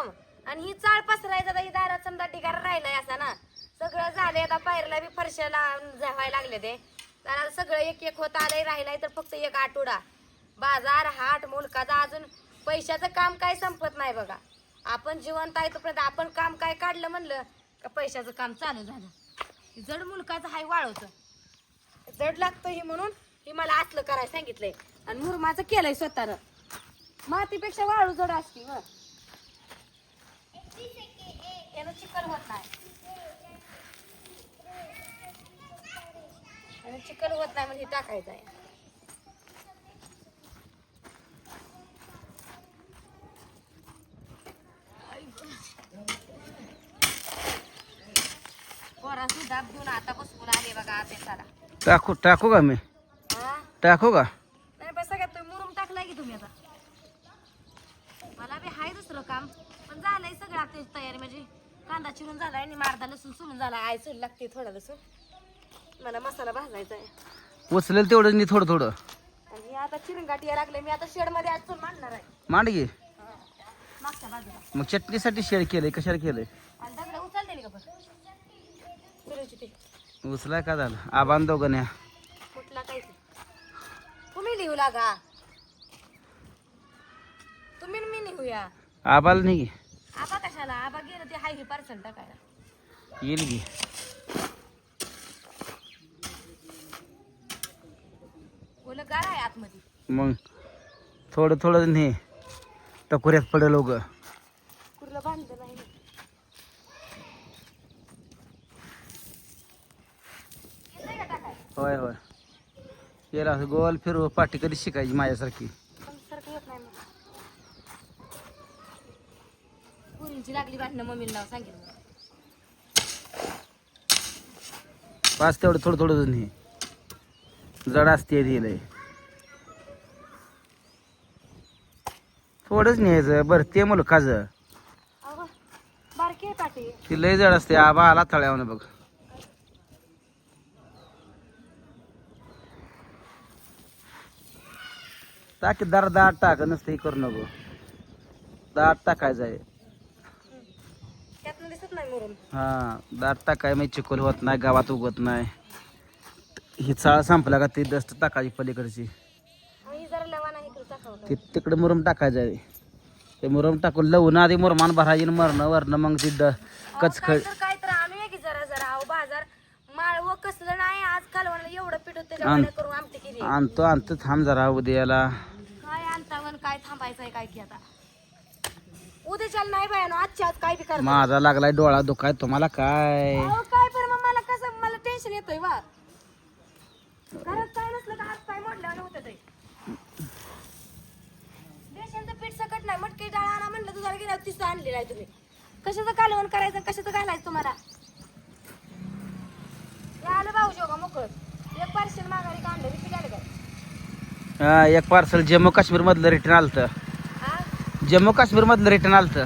मुरुम आणि ही चाळ पसरायचा ही दारात समजा ढिगारा राहिलाय असा ना सगळं झालंय आता पायरला बी फरशाला व्हायला लागले ते. तर आता सगळं एक एक होत आलंय राहिलाय तर फक्त एक आठवडा. बाजार हाट मुलकाचा अजून पैशाचं काम काय संपत नाही बघा. आपण जिवंत आहे तोपर्यंत आपण काम काय काढलं म्हणलं का पैशाचं काम चालू झालं. जड मुलकाचं हाय वाळवचं जड लागतं ही म्हणून ही मला असलं करायला सांगितलंय. आणि मुरमाचं केलंय स्वतःनं. मातीपेक्षा वाळू जड असती व. त्यानं चिकन होत नाही. आणि चिकन होत नाही म्हणजे हे टाकायचं आहे. पोरा सुद्धा घेऊन आता बसवून आले बघा अभ्यासाला. टाकू टाकू का मी? टाकू का? नाही बस सगळ्यात तुम्ही? मुरुम टाकलाय की तुम्ही आता? मला बी हाय दुसरं काम. पण झालंय सगळं आता तयारी म्हणजे कांदा चिरून झालाय आणि मारदा लसूण सोलून झाला. आय चूल लागते थोडा लसूण. मला मसाला भाजायचा आहे उचलेल तेवढं नाही थोडं थोडं. आणि हे आता चिरंगाट यायला लागले. मी आता शेडमध्ये आज चूल मांडणार आहे. मांड घे हा. मागच्या बाजूला. मग चटणीसाठी शेड केलंय कशाला केलंय? आणि दगड उचलते का पण? फिरवची ते. उचलाय का झालं? आबान दोघं न्या. कुठला काय ते? तुम्ही लिहू लागा. तुम्ही आणि मी लिहूया. आबाला नाही घे आबा कशाला? आबा गेलं ते हाय हे पार्सल टाकायला. येईल घे बोल गार आहे आतमध्ये. मग थोडं थोडं ने टकोऱ्यात पडेल उगं. कुर्ला बांधलं नाही ना. येतंय का टाकाय होय होय. येला असं गोल फिरव पाठी कधी शिकायची माझ्यासारखी पण सारखं येत नाही मला पुरींची लागली मम्मीला नाव सांगितलं पाच तेवढं थोडं थोडं ने जड असते दिलंय थोडंच न्यायचं. बरं ते बारकी आहे पाठी. ती लय जड असते. आबा आला तळ्यावर बघ. टाक दार दाट टाक. नसतं हे करू नको. दाट टाकायचं आहे. त्यातनं दिसत नाही मुरून हा दाट टाकाय मग चिकोल होत नाही गावात उगत नाही. ही चाळ संपला का ती दस्त टाकायची पलीकडची. ही जरा इकडे ती तिकडे मुरम टाकायचं आहे. ते मुरम टाकून लवून आधी मुरमान भरायची आणि मरणं वरणं मग ती ड कचखळ. काय तर काय तर आणूया की जरा जरा. अहो बाजार माळव कसलं नाही आज कालवण एवढं पीठ होतं त्याच्यामध्ये करून आमटी केली. आणतो आणतो थांब जरा उद्याला. काय आणता काय थांबायचंय काय की आता. उद्याच्याला नाही बायानो आजच्या आज काय बी करा माझा लागलाय डोळा दुखाय तुम्हाला काय? अहो काय पर मग मला कसं मला टेन्शन येतोय वा घरात काय नसलं का हात पाय मोडल्यावर होतं ते. रेशनचं पीठ सकट नाही मटकी डाळ आणा म्हणलं आणलेलं आहे तुम्ही. कशाचं कालवण करायचं कशाचं घालायचं तुम्हाला? हे आलं मोकळ. एक पार्सल माघारी काढलं रिपीट आलं काय हा, एक पार्सल जम्मू काश्मीर मधलं रिटर्न आलतं. जम्मू काश्मीर मधलं रिटर्न आलतं.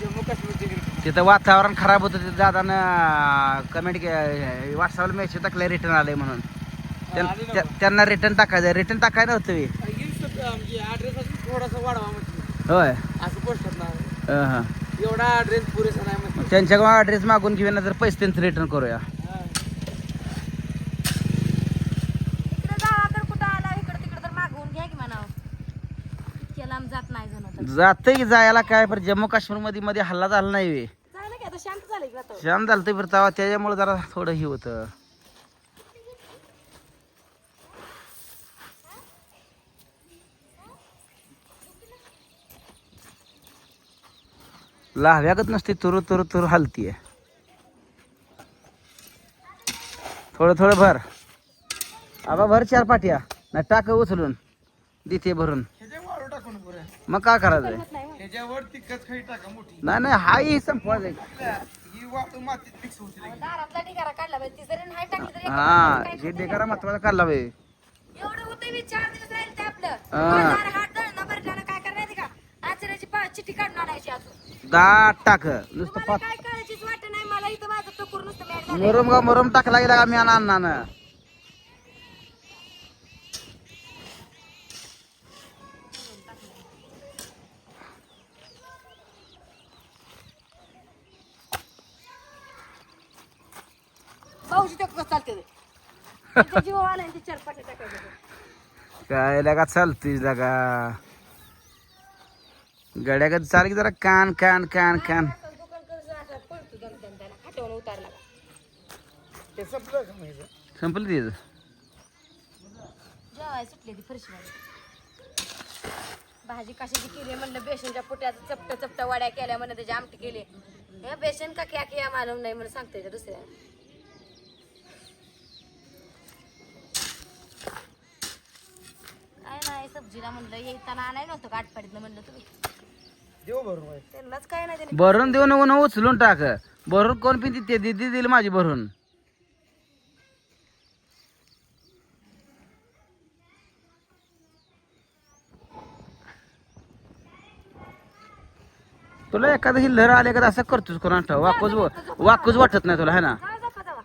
जम्मू काश्मीर तिथं वातावरण खराब होतं तिथं दादानं कमेंट व्हॉट्सअपला मेसेज टाकलाय रिटर्न आलंय म्हणून. त्यां- त्या- त्यांना रिटर्न टाकायचं. रिटर्न टाकाय नव्हतं बे. म्हणजे थोडासा वाढवा म्हणजे होय. असं पोस्टात ना. एवढा ऍड्रेस पुरेसा नाही म्हणजे त्यांच्याकडून ॲड्रेस मागून घेऊन तर पैसे त्यांचं रिटर्न करूया इकडे जावा तर कुठं आला इकडे तिकडे तर मागवून घ्या की म्हणावं इतक्या लांब जात नाही जण तर. जातंय की जायला काय पण जम्मू काश्मीरमध्ये मध्ये हल्ला झाला नाही की आता शांत झालं की आता. श्याम झालं ते फिरतावा त्याच्यामुळे जरा थोडं हे होतं. लाव्यागत नसते तुरु तुरु तुरु हलतीये. थोडं थोडं भर. आबा भर चार पाट्या. नाही टाक उचलून. देते भरून ह्याच्या वाळू टाकून पुरे मग काय करायचंय होय. ह्याच्यावर तिखट खाई टाका मोठी. नाही नाही हाही संपवायचं ही वाळू मातीत मिक्स होते अहो, दारातला ढिगारा काढला पाहिजे ती जरी नाही टाकली तरी हा काय हे डेकारा महत्त्वाचा काढला बाई एवढं होतं मी चार दिवस राहील ते आपलं. हा. बाजार हाट दळणं भरल्यानं काय करायचं का? आचऱ्याची पा चिठ्ठी काढून आणायची अजून. दाट टाक नुसतं तुम्हाला काय करायचीच वाटत नाही मला इथं माझं टोकूर नुसतं मॅट झालंय. मुरम गा मुरम टाकला गेला का मी अण्णानं? ते कसं चालते ते त्यांच्या जीवाला आणि ते चार पाट्या टाकायचं काय लगा चालतोय लगा. गड्यागत चाल की जरा कान कान कान कान. असं दुकान कर्ज असं पळतो दम दम त्याला. खाट्यावर उतारला का. ते संपलं का माहिती संपलं तिथं जेवाय सुटली ती भाजी कशाची केली म्हणलं? बेसनच्या पुट्याचं चपट चपट वड्या केल्या म्हणलं त्याची आमटी केली हे बेसन का क्या किया मालूम नाही म्हणून सांगते दुसऱ्या काय नाही सब्जीला म्हणलं येताना आणाय नव्हतं म्हणलं तुम्ही. देऊ बरोबर त्यांनाच काय नाही त्याने भरून देऊ नको ना उचलून टाक. भरून कोण पिंती? ते दिदी दिली माझी भरून. तुला एखादं ही लहर आले का असं करतोस कोणा ठेव वाकूच वाकूच वाटत नाही तुला है ना? जाऊ झोपा जावा.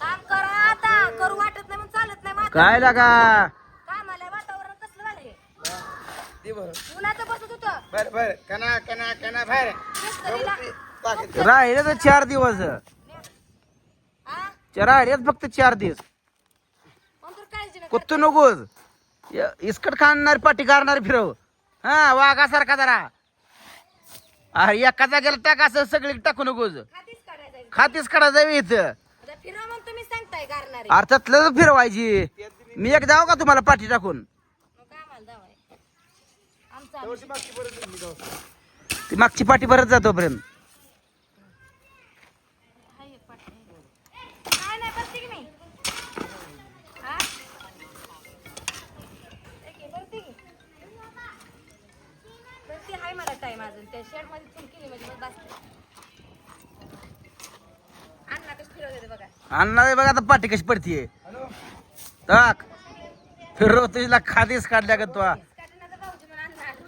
काम करा आता करू वाटत नाही मग चालत नाही वातावरण. काय लागा कामाला वातावरण कसलं झालं हे दे बरं. उन्हाचं बसत होतं. बर बर. कना कना कना बाहेर. मिस्त्रीला राहिले तर चार दिवस. हा राहिलेत फक्त चार दिवस. मग तर काळजी नाही कुत्तू नकोस. य- इस्कट खाणार पाठी करणार फिरव. हा वाघासारखा जरा. अरे एका जागेला टाक असं सगळी टाकू नकोस. खातीच काढायचं कडा जावी इथं. आता फिरवा मग तुम्ही सांगताय गारणारे. अर्थातलं फिरवायची. मी एक जाऊ का तुम्हाला पाठी टाकून मग कामाला जावाय आमचं आम्ही- मागची परत दिली जाऊ. ती मागची पाठी भरत जातोपर्यंत हाय एक पाट. काय नाही बसते की मी? हा? एक आहे, बसते की? बसते हाय मला टाइम अजून. त्या शेडमध्ये चूल केली म्हणजे अण्णा बघा. आता पाठी कशी पडतीये. टाक. फिरव तुझीला खादीच काढल्या का तू काटण्याचा भाऊजी म्हणून अण्णा आला.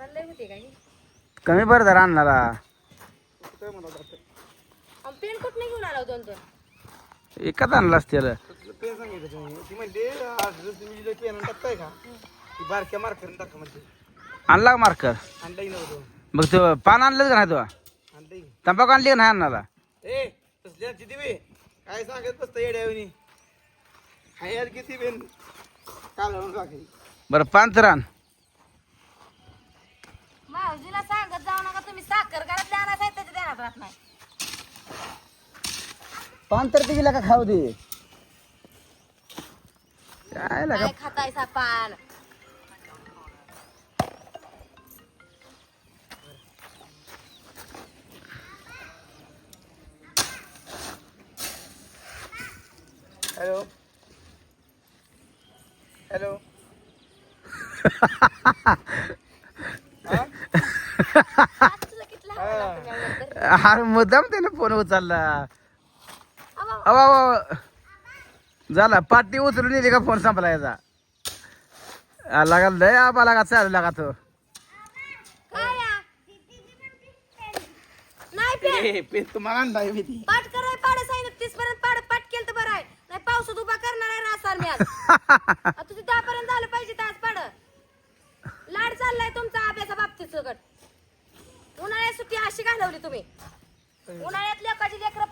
लय होते ही? कमी बरं जरा? अहो, पेन कुठनं घेऊन आला हो दोन दोन? एकच आणला असतील. तुला पेन सांगितलं ती म्हणते आज तुम्ही जे पेन टाकताय का? ती बारक्या मार्कर टाका म्हणते आणला का मार्कर आणलाही नव्हतं मग तो पान आणलं का नाही तो? आणलाही तंबाखू आणली का नाही अण्णाला ए काय सांगत बसतं येड्यावनी हायर किती बेन काल बरं पान तर आण. भाऊजीला सांगत जाऊ नका तुम्ही साखर घरात आणायचं आहे त्याच्या ध्यानात राहत नाही. पान तर तिला का खाऊ दे? काय लागा काय पान. हॅलो? हॅलो आज तुला किती लहान लागतं त्यावर तर. अरे मुद्दाम त्याने फोन उचलला. अवा. झाला पाठी उचलून येते का फोन संपला याचा? आ, लागा लय आबा लागा चालू लागा तो. तुम्हाला आणलाय मी ती पाठ कराय पाड सांगितलं तीस पर्यंत पाड पाठ केलं तर बरं आहे. नाही पावसात उभा करणार आहे रासार मी आज. तुझी झालं पाहिजे तर आज पाड लाड चाललाय तुमचा अभ्यासा बाबतीत सगळं. अशी घालवली तुम्ही. उन्हाळ्यात लेकाची लेकर